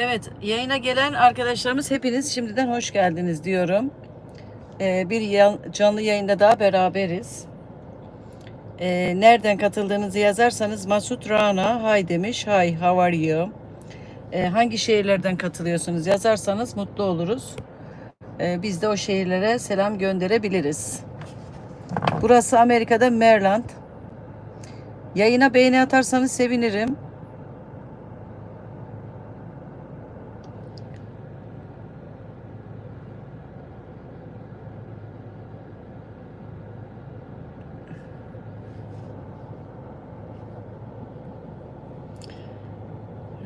Evet, yayına gelen arkadaşlarımız hepiniz şimdiden hoş geldiniz diyorum. Ee, bir canlı yayında daha beraberiz. Ee, nereden katıldığınızı yazarsanız Masut Rana hi demiş. Hi, how are you? Ee, hangi şehirlerden katılıyorsunuz yazarsanız mutlu oluruz. Ee, biz de o şehirlere selam gönderebiliriz. Burası Amerika'da Maryland. Yayına beğeni atarsanız sevinirim.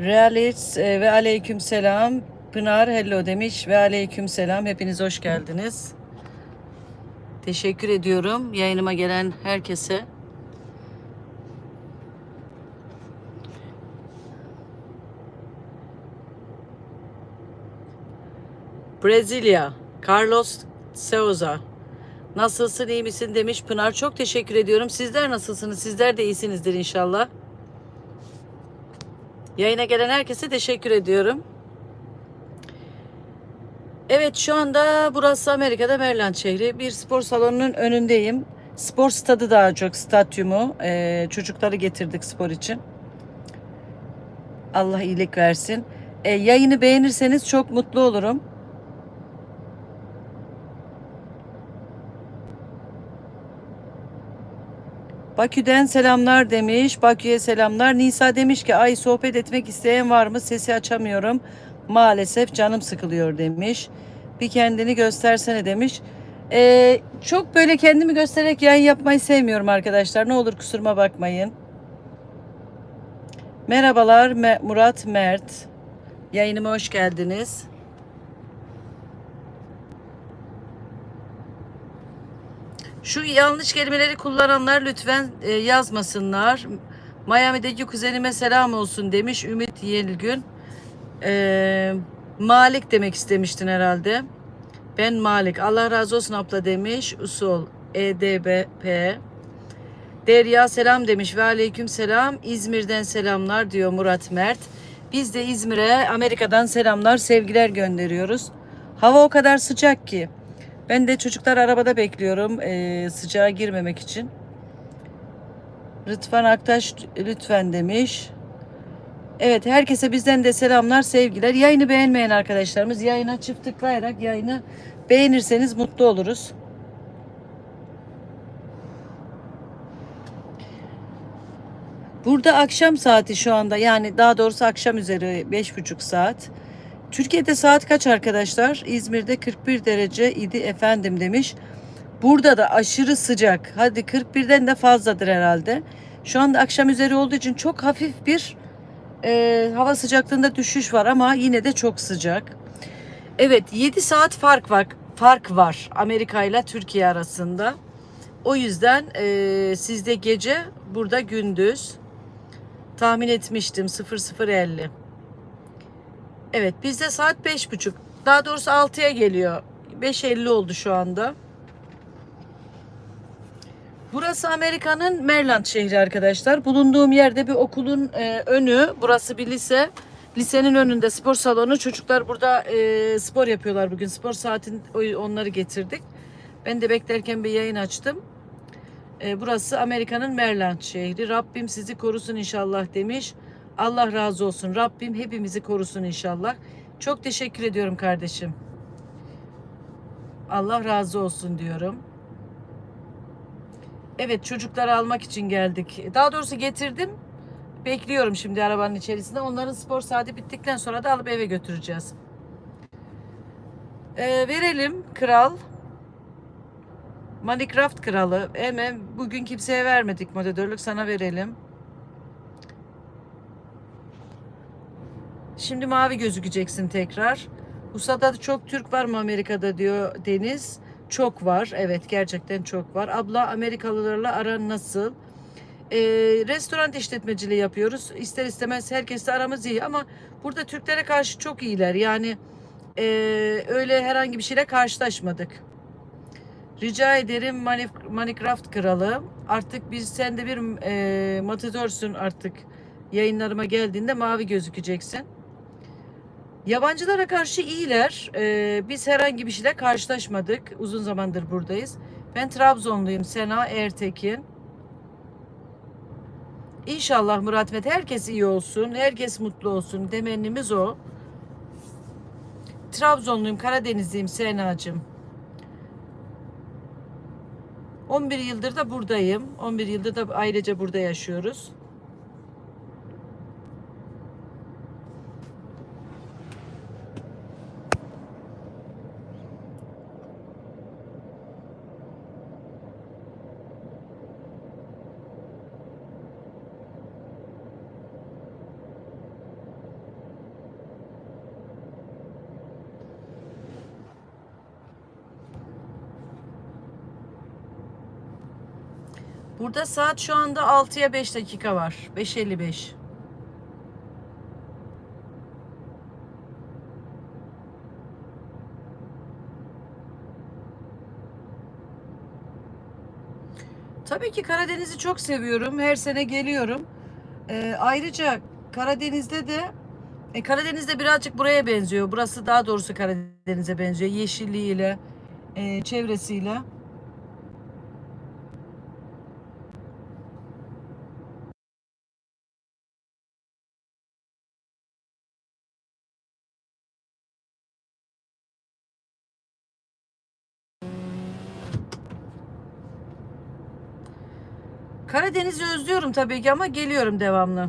Realist e, ve aleyküm selam. Pınar hello demiş ve aleyküm selam. Hepiniz hoş geldiniz. Teşekkür ediyorum yayınıma gelen herkese. Brezilya, Carlos Souza. Nasılsın, iyi misin demiş Pınar. Çok teşekkür ediyorum. Sizler nasılsınız? Sizler de iyisinizdir inşallah. Yayına gelen herkese teşekkür ediyorum. Evet şu anda burası Amerika'da Maryland şehri. Bir spor salonunun önündeyim. Spor stadı daha çok stadyumu. Ee, çocukları getirdik spor için. Allah iyilik versin. Ee, yayını beğenirseniz çok mutlu olurum. Bakü'den selamlar demiş. Bakü'ye selamlar. Nisa demiş ki ay sohbet etmek isteyen var mı? Sesi açamıyorum. Maalesef canım sıkılıyor demiş. Bir kendini göstersene demiş. Ee, çok böyle kendimi göstererek yayın yapmayı sevmiyorum arkadaşlar. Ne olur kusuruma bakmayın. Merhabalar Me- Murat Mert. Yayınıma hoş geldiniz. Şu yanlış kelimeleri kullananlar lütfen e, yazmasınlar. Miami'deki kuzenime selam olsun demiş Ümit Yelgün. E, Malik demek istemiştin herhalde. Ben Malik. Allah razı olsun abla demiş. Usul EDBP. Derya selam demiş ve aleyküm selam. İzmir'den selamlar diyor Murat Mert. Biz de İzmir'e Amerika'dan selamlar, sevgiler gönderiyoruz. Hava o kadar sıcak ki. Ben de çocuklar arabada bekliyorum eee sıcağa girmemek için. Rıdvan Aktaş lütfen demiş. Evet herkese bizden de selamlar sevgiler. Yayını beğenmeyen arkadaşlarımız yayına çift tıklayarak yayını beğenirseniz mutlu oluruz. Burada akşam saati şu anda yani daha doğrusu akşam üzeri beş buçuk saat. Türkiye'de saat kaç arkadaşlar? İzmir'de 41 derece idi efendim demiş. Burada da aşırı sıcak. Hadi 41'den de fazladır herhalde. Şu anda akşam üzeri olduğu için çok hafif bir e, hava sıcaklığında düşüş var ama yine de çok sıcak. Evet 7 saat fark var fark var Amerika ile Türkiye arasında. O yüzden e, sizde gece burada gündüz. Tahmin etmiştim 00.50. Evet bizde saat beş buçuk. Daha doğrusu 6'ya geliyor. 5.50 oldu şu anda. Burası Amerika'nın Maryland şehri arkadaşlar. Bulunduğum yerde bir okulun e, önü. Burası bir lise. Lisenin önünde spor salonu. Çocuklar burada e, spor yapıyorlar bugün. Spor saatin onları getirdik. Ben de beklerken bir yayın açtım. E, burası Amerika'nın Maryland şehri. Rabbim sizi korusun inşallah demiş. Allah razı olsun. Rabbim hepimizi korusun inşallah. Çok teşekkür ediyorum kardeşim. Allah razı olsun diyorum. Evet çocukları almak için geldik. Daha doğrusu getirdim. Bekliyorum şimdi arabanın içerisinde. Onların spor saati bittikten sonra da alıp eve götüreceğiz. Ee, verelim kral. Minecraft kralı. Hemen bugün kimseye vermedik moderatörlük sana verelim. Şimdi mavi gözükeceksin tekrar. USA'da çok Türk var mı Amerika'da diyor Deniz. Çok var. Evet gerçekten çok var. Abla Amerikalılarla aran nasıl? Ee, restoran işletmeciliği yapıyoruz. İster istemez herkesle aramız iyi ama burada Türklere karşı çok iyiler. Yani e, öyle herhangi bir şeyle karşılaşmadık. Rica ederim Minecraft kralı. Artık biz sen de bir e, matatörsün artık. Yayınlarıma geldiğinde mavi gözükeceksin. Yabancılara karşı iyiler. Ee, biz herhangi bir şeyle karşılaşmadık. Uzun zamandır buradayız. Ben Trabzonluyum. Sena Ertekin. İnşallah Murat Met herkes iyi olsun. Herkes mutlu olsun. Temennimiz o. Trabzonluyum. Karadenizliyim Sena'cığım. 11 yıldır da buradayım. 11 yıldır da ayrıca burada yaşıyoruz. Burada saat şu anda 6'ya 5 dakika var. 5.55. Tabii ki Karadeniz'i çok seviyorum. Her sene geliyorum. Ee, ayrıca Karadeniz'de de e, Karadeniz'de birazcık buraya benziyor. Burası daha doğrusu Karadeniz'e benziyor. Yeşilliğiyle, e, çevresiyle. Karadeniz'i özlüyorum tabii ki ama geliyorum devamlı.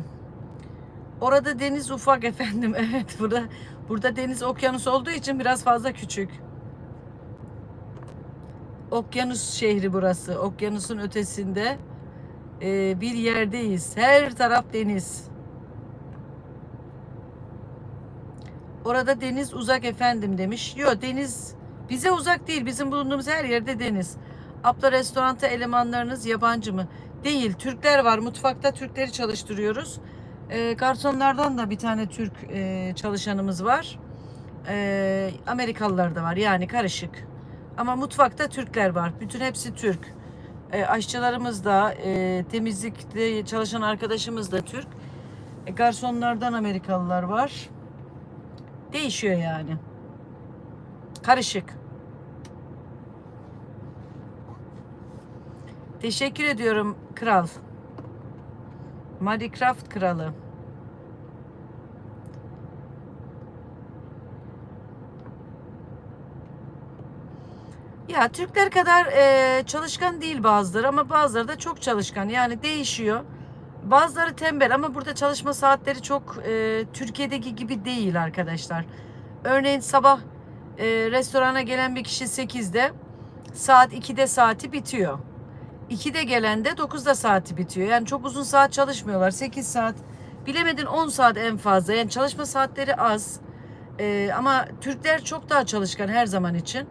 Orada deniz ufak efendim. Evet burada burada deniz okyanus olduğu için biraz fazla küçük. Okyanus şehri burası. Okyanusun ötesinde e, bir yerdeyiz. Her taraf deniz. Orada deniz uzak efendim demiş. Yok deniz bize uzak değil. Bizim bulunduğumuz her yerde deniz. Abla restoranta elemanlarınız yabancı mı? Değil. Türkler var. Mutfakta Türkleri çalıştırıyoruz. E, garsonlardan da bir tane Türk e, çalışanımız var. E, Amerikalılar da var. Yani karışık. Ama mutfakta Türkler var. Bütün hepsi Türk. E, aşçılarımız da, e, temizlikte çalışan arkadaşımız da Türk. E, garsonlardan Amerikalılar var. Değişiyor yani. Karışık. Teşekkür ediyorum kral. Minecraft kralı. Ya Türkler kadar e, çalışkan değil bazıları ama bazıları da çok çalışkan. Yani değişiyor. Bazıları tembel ama burada çalışma saatleri çok e, Türkiye'deki gibi değil arkadaşlar. Örneğin sabah e, restorana gelen bir kişi 8'de saat 2'de saati bitiyor. 2'de gelen de 9'da saati bitiyor. Yani çok uzun saat çalışmıyorlar. 8 saat bilemedin 10 saat en fazla. Yani çalışma saatleri az. E, ama Türkler çok daha çalışkan her zaman için.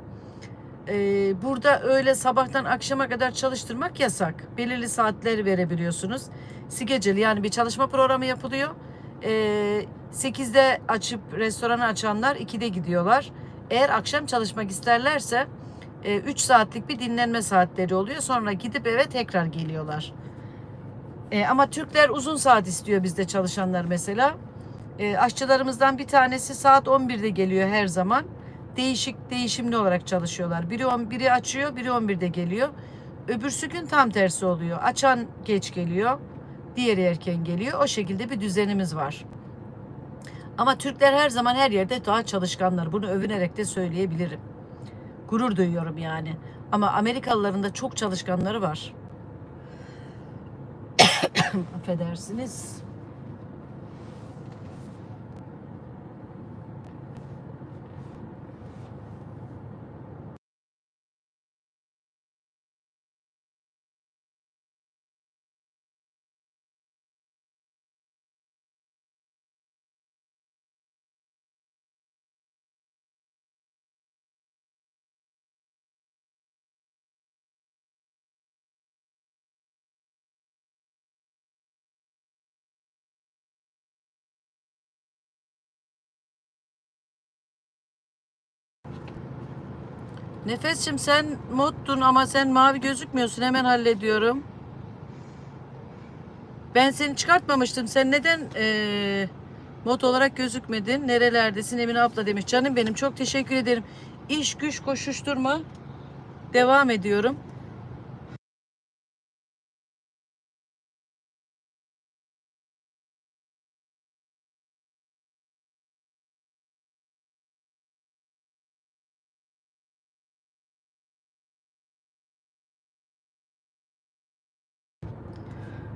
E, burada öyle sabahtan akşama kadar çalıştırmak yasak. Belirli saatleri verebiliyorsunuz. Sigeceli yani bir çalışma programı yapılıyor. E, 8'de açıp restoranı açanlar 2'de gidiyorlar. Eğer akşam çalışmak isterlerse 3 saatlik bir dinlenme saatleri oluyor. Sonra gidip eve tekrar geliyorlar. E, ama Türkler uzun saat istiyor bizde çalışanlar mesela. E, aşçılarımızdan bir tanesi saat 11'de geliyor her zaman. Değişik değişimli olarak çalışıyorlar. Biri 10, biri açıyor, biri 11'de geliyor. Öbürsü gün tam tersi oluyor. Açan geç geliyor, diğeri erken geliyor. O şekilde bir düzenimiz var. Ama Türkler her zaman her yerde daha çalışkanlar. Bunu övünerek de söyleyebilirim. Gurur duyuyorum yani. Ama Amerikalıların da çok çalışkanları var. Affedersiniz. Nefesçim sen moddun ama sen mavi gözükmüyorsun. Hemen hallediyorum. Ben seni çıkartmamıştım. Sen neden eee, Mod olarak gözükmedin. Nerelerdesin Emine abla demiş. Canım benim çok teşekkür ederim. İş güç koşuşturma. Devam ediyorum.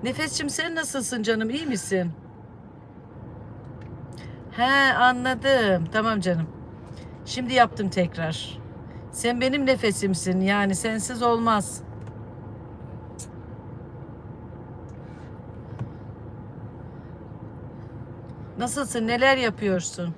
Nefesçim sen nasılsın canım? İyi misin? He anladım. Tamam canım. Şimdi yaptım tekrar. Sen benim nefesimsin. Yani sensiz olmaz. Nasılsın? Neler yapıyorsun?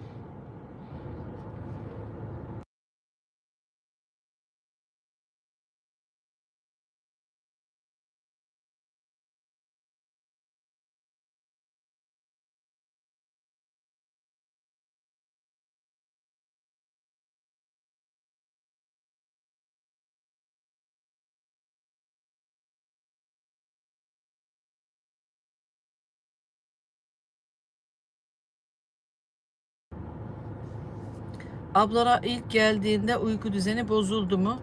Ablara ilk geldiğinde uyku düzeni bozuldu mu?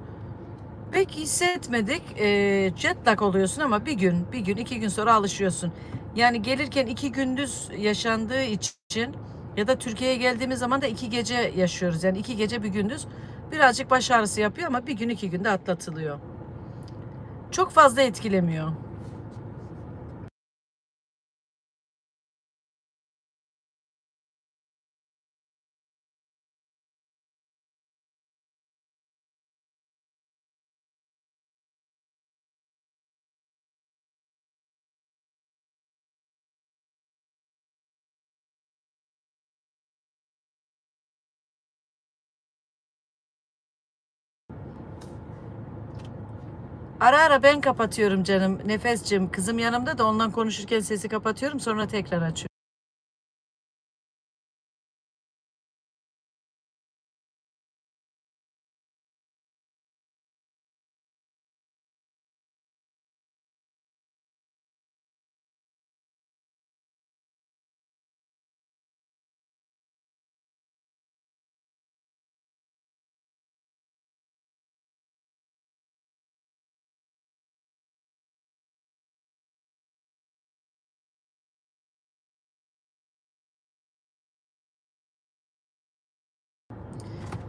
Pek hissetmedik. Ee, jet lag oluyorsun ama bir gün, bir gün, iki gün sonra alışıyorsun. Yani gelirken iki gündüz yaşandığı için ya da Türkiye'ye geldiğimiz zaman da iki gece yaşıyoruz. Yani iki gece bir gündüz birazcık baş ağrısı yapıyor ama bir gün iki günde atlatılıyor. Çok fazla etkilemiyor. Ara ara ben kapatıyorum canım. Nefescim kızım yanımda da ondan konuşurken sesi kapatıyorum sonra tekrar açıyorum.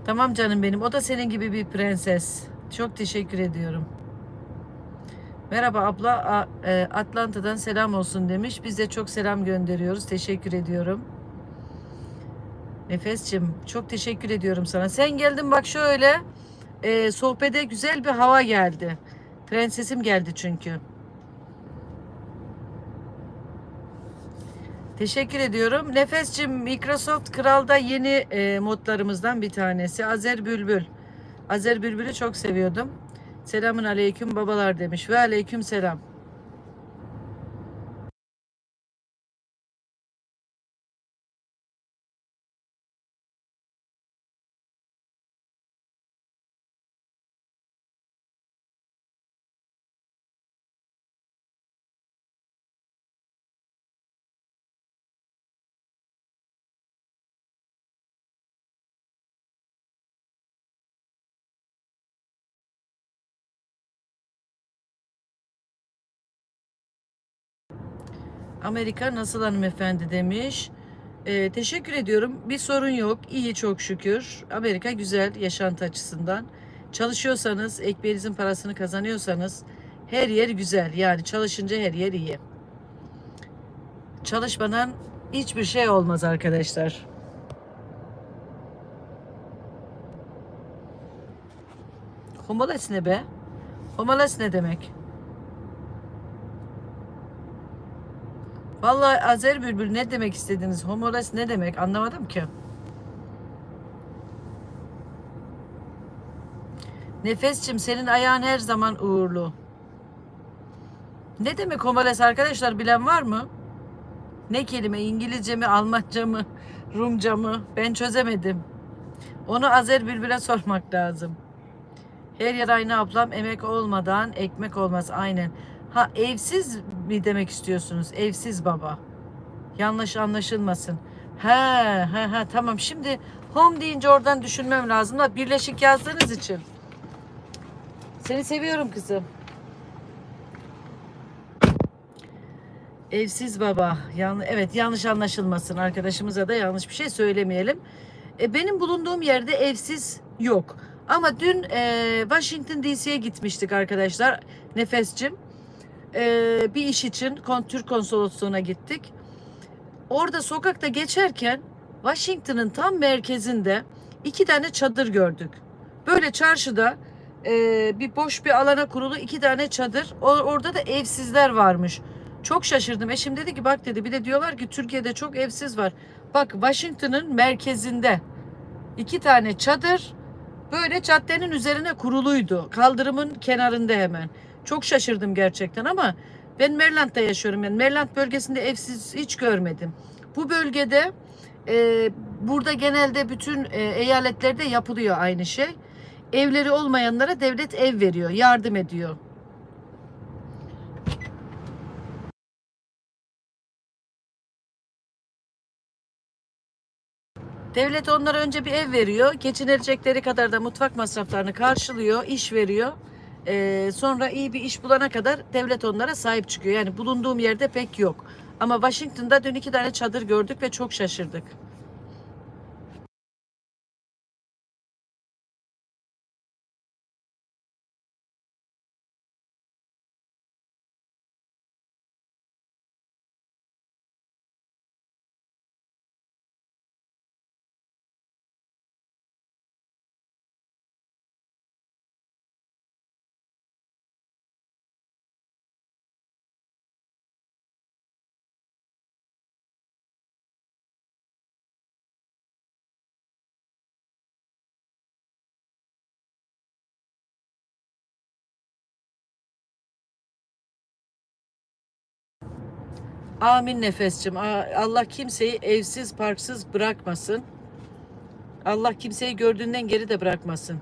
Tamam canım benim. O da senin gibi bir prenses. Çok teşekkür ediyorum. Merhaba abla e, Atlanta'dan selam olsun demiş. Biz de çok selam gönderiyoruz. Teşekkür ediyorum. Nefesçim çok teşekkür ediyorum sana. Sen geldin bak şöyle e, sohbete güzel bir hava geldi. Prensesim geldi çünkü. Teşekkür ediyorum. Nefescim Microsoft Kral'da yeni e, modlarımızdan bir tanesi. Azer Bülbül. Azer Bülbül'ü çok seviyordum. Selamun aleyküm babalar demiş. Ve aleyküm selam. Amerika nasıl hanımefendi demiş. Ee, teşekkür ediyorum. Bir sorun yok. İyi çok şükür. Amerika güzel yaşantı açısından. Çalışıyorsanız, ekmeğinizin parasını kazanıyorsanız her yer güzel. Yani çalışınca her yer iyi. Çalışmadan hiçbir şey olmaz arkadaşlar. Homoles ne be? Homoles ne demek? Vallahi Azer Bülbül ne demek istediniz? Homoles ne demek? Anlamadım ki. Nefesçim senin ayağın her zaman uğurlu. Ne demek homoles arkadaşlar bilen var mı? Ne kelime İngilizce mi Almanca mı Rumca mı ben çözemedim. Onu Azer Bülbül'e sormak lazım. Her yer aynı ablam emek olmadan ekmek olmaz aynen. Ha evsiz mi demek istiyorsunuz? Evsiz baba. Yanlış anlaşılmasın. He he he tamam şimdi home deyince oradan düşünmem lazım da birleşik yazdığınız için. Seni seviyorum kızım. Evsiz baba. Yan, evet yanlış anlaşılmasın. Arkadaşımıza da yanlış bir şey söylemeyelim. E, benim bulunduğum yerde evsiz yok. Ama dün e, Washington DC'ye gitmiştik arkadaşlar. Nefescim. E, bir iş için Türk konsolosluğuna gittik. Orada sokakta geçerken Washington'ın tam merkezinde iki tane çadır gördük. Böyle çarşıda e, bir boş bir alana kurulu iki tane çadır. O, orada da evsizler varmış. Çok şaşırdım. Eşim dedi ki bak dedi bir de diyorlar ki Türkiye'de çok evsiz var. Bak Washington'ın merkezinde iki tane çadır böyle caddenin üzerine kuruluydu. Kaldırımın kenarında hemen. Çok şaşırdım gerçekten ama ben Maryland'da yaşıyorum. Yani Maryland bölgesinde evsiz hiç görmedim. Bu bölgede e, burada genelde bütün e, eyaletlerde yapılıyor aynı şey. Evleri olmayanlara devlet ev veriyor, yardım ediyor. Devlet onlara önce bir ev veriyor. Geçinilecekleri kadar da mutfak masraflarını karşılıyor, iş veriyor. Ee, sonra iyi bir iş bulana kadar devlet onlara sahip çıkıyor. Yani bulunduğum yerde pek yok. Ama Washington'da dün iki tane çadır gördük ve çok şaşırdık. Amin nefesçim. Allah kimseyi evsiz, parksız bırakmasın. Allah kimseyi gördüğünden geri de bırakmasın.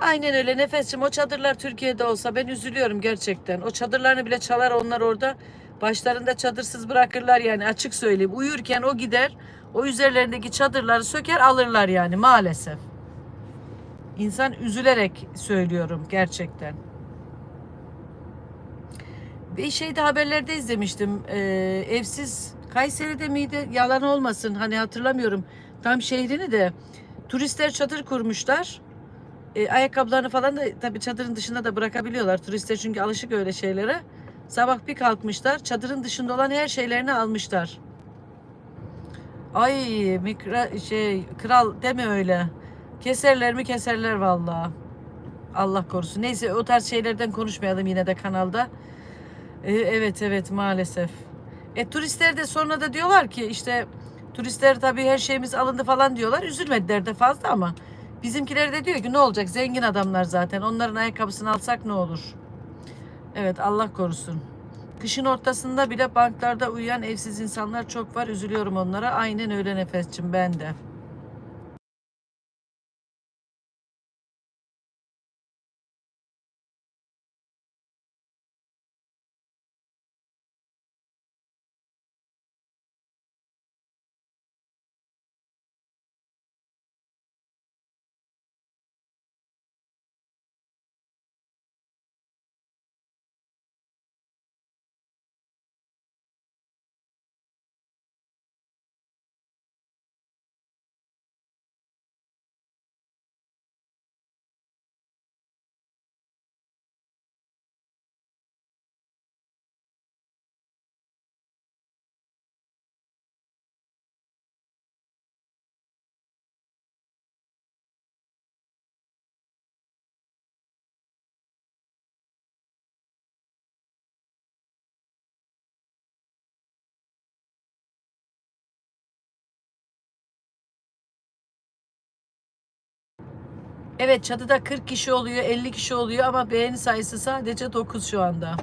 Aynen öyle nefesçim. O çadırlar Türkiye'de olsa ben üzülüyorum gerçekten. O çadırlarını bile çalar onlar orada. Başlarında çadırsız bırakırlar yani açık söyleyeyim. Uyurken o gider. O üzerlerindeki çadırları söker alırlar yani maalesef. İnsan üzülerek söylüyorum gerçekten. Bir şeyde haberlerde izlemiştim. Ee, evsiz Kayseri'de miydi? Yalan olmasın. Hani hatırlamıyorum. Tam şehrini de turistler çadır kurmuşlar. Ee, ayakkabılarını falan da tabii çadırın dışında da bırakabiliyorlar. Turistler çünkü alışık öyle şeylere. Sabah bir kalkmışlar. Çadırın dışında olan her şeylerini almışlar. Ay mikra şey kral deme öyle. Keserler mi keserler vallahi. Allah korusun. Neyse o tarz şeylerden konuşmayalım yine de kanalda. E, Evet evet maalesef. E turistler de sonra da diyorlar ki işte turistler tabii her şeyimiz alındı falan diyorlar. Üzülmediler de fazla ama bizimkiler de diyor ki ne olacak zengin adamlar zaten onların ayakkabısını alsak ne olur. Evet Allah korusun. Kışın ortasında bile banklarda uyuyan evsiz insanlar çok var. Üzülüyorum onlara. Aynen öyle nefesçim ben de. Evet çatıda 40 kişi oluyor, 50 kişi oluyor ama beğeni sayısı sadece 9 şu anda.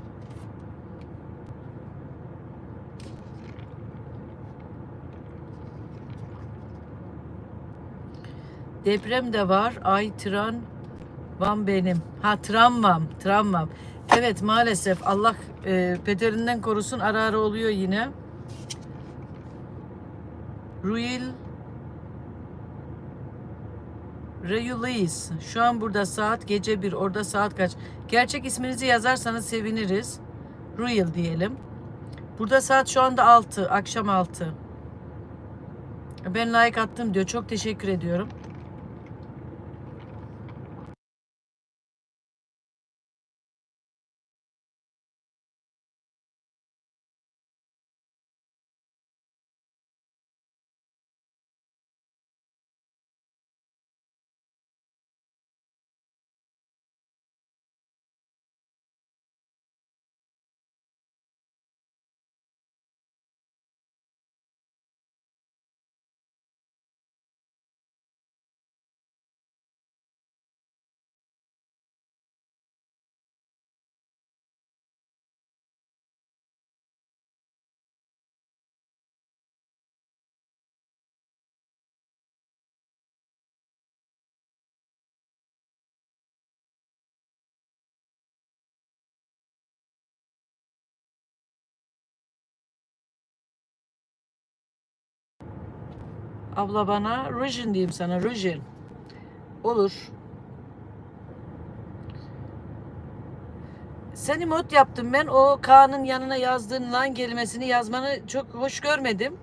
Deprem de var. Ay tran vam benim. Ha tramvam, tramvam. Evet maalesef Allah e, beterinden korusun ara ara oluyor yine. Ruil Reyulis. Şu an burada saat gece bir. Orada saat kaç? Gerçek isminizi yazarsanız seviniriz. Ruil diyelim. Burada saat şu anda 6. Akşam 6. Ben like attım diyor. Çok teşekkür ediyorum. Abla bana Rujin diyeyim sana. Rujin. Olur. Seni mod yaptım ben. O Kaan'ın yanına yazdığın lan kelimesini yazmanı çok hoş görmedim.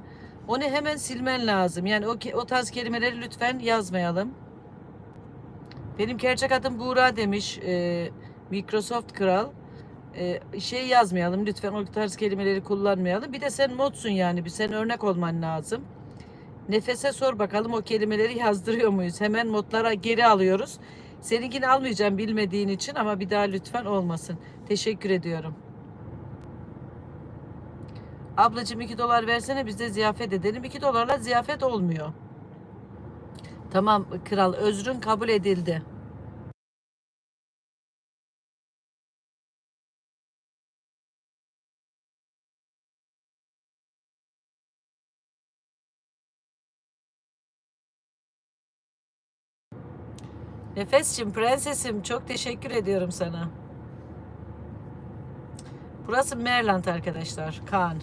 Onu hemen silmen lazım. Yani o, o tarz kelimeleri lütfen yazmayalım. Benim gerçek adım Buğra demiş e, Microsoft Kral. E, şey yazmayalım lütfen o tarz kelimeleri kullanmayalım. Bir de sen modsun yani. Bir sen örnek olman lazım. Nefese sor bakalım o kelimeleri yazdırıyor muyuz? Hemen modlara geri alıyoruz. Seninkini almayacağım bilmediğin için ama bir daha lütfen olmasın. Teşekkür ediyorum. Ablacığım 2 dolar versene biz de ziyafet edelim. 2 dolarla ziyafet olmuyor. Tamam kral özrün kabul edildi. Nefesçim, prensesim çok teşekkür ediyorum sana. Burası Maryland arkadaşlar. Kaan.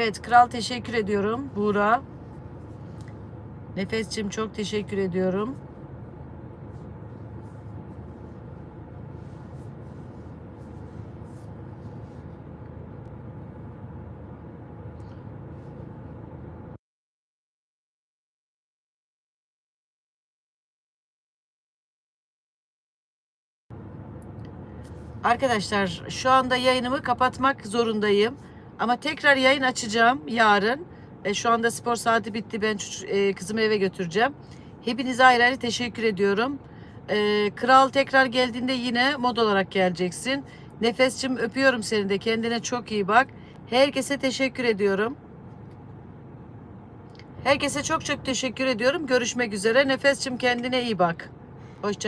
Evet kral teşekkür ediyorum. Buğra. Nefesçim çok teşekkür ediyorum. Arkadaşlar şu anda yayınımı kapatmak zorundayım. Ama tekrar yayın açacağım yarın. E, şu anda spor saati bitti. Ben e, kızımı eve götüreceğim. Hepinize ayrı ayrı teşekkür ediyorum. E, Kral tekrar geldiğinde yine mod olarak geleceksin. Nefesçim öpüyorum seni de. Kendine çok iyi bak. Herkese teşekkür ediyorum. Herkese çok çok teşekkür ediyorum. Görüşmek üzere. Nefesçim kendine iyi bak.